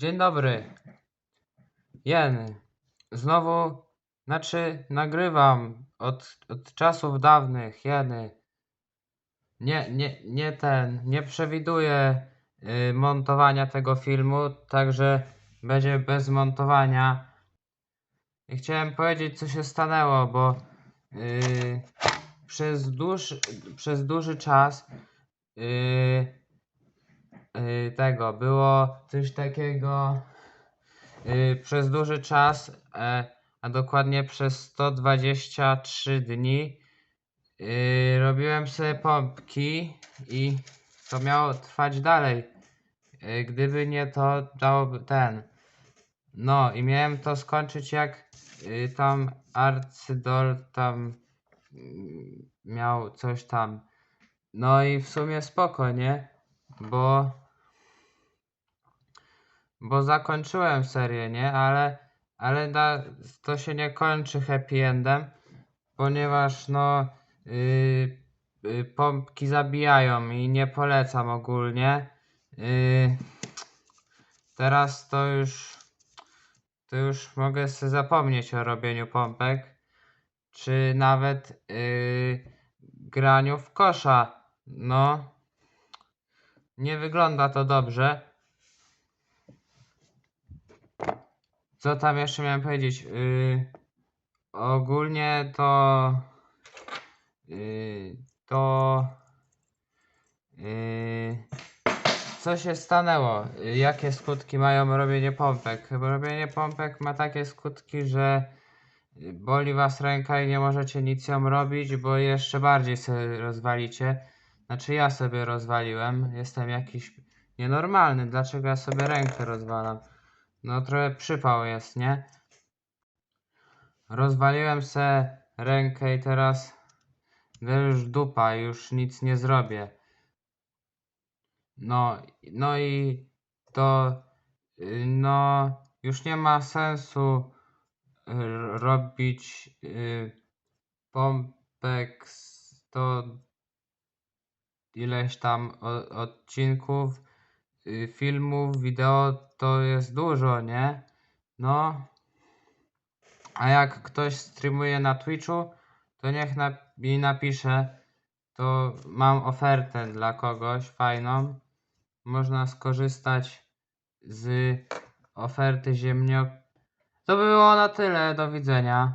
Dzień dobry. Jen. Znowu, znaczy nagrywam od, od czasów dawnych, jeny. Nie, nie, nie ten, nie przewiduję y, montowania tego filmu, także będzie bez montowania. I chciałem powiedzieć, co się stanęło, bo y, przez, dłuż, przez duży czas y, y, tego było coś takiego y, przez duży czas, e, a dokładnie przez 123 dni y, robiłem sobie pompki i to miało trwać dalej. Gdyby nie to dałoby ten. No i miałem to skończyć jak tam Arcydol tam mm, miał coś tam. No i w sumie spoko, nie? Bo bo zakończyłem serię, nie? Ale, ale to się nie kończy happy endem, ponieważ no yy, yy, pompki zabijają i nie polecam ogólnie. Yy, teraz to już to już mogę sobie zapomnieć o robieniu pompek, czy nawet yy, graniu w kosza. No, nie wygląda to dobrze. Co tam jeszcze miałem powiedzieć? Yy, ogólnie to. Yy, to. Yy, co się stanęło? Jakie skutki mają robienie pompek? Robienie pompek ma takie skutki, że boli was ręka i nie możecie nic ją robić, bo jeszcze bardziej sobie rozwalicie. Znaczy ja sobie rozwaliłem. Jestem jakiś nienormalny. Dlaczego ja sobie rękę rozwalam? No trochę przypał jest, nie? Rozwaliłem se rękę i teraz już dupa, już nic nie zrobię. No, no i to no już nie ma sensu y, robić y, pompek 100 ileś tam odcinków y, filmów, wideo to jest dużo, nie? No. A jak ktoś streamuje na Twitchu, to niech na, mi napisze. To mam ofertę dla kogoś fajną. Można skorzystać z oferty ziemnio. To było na tyle. Do widzenia.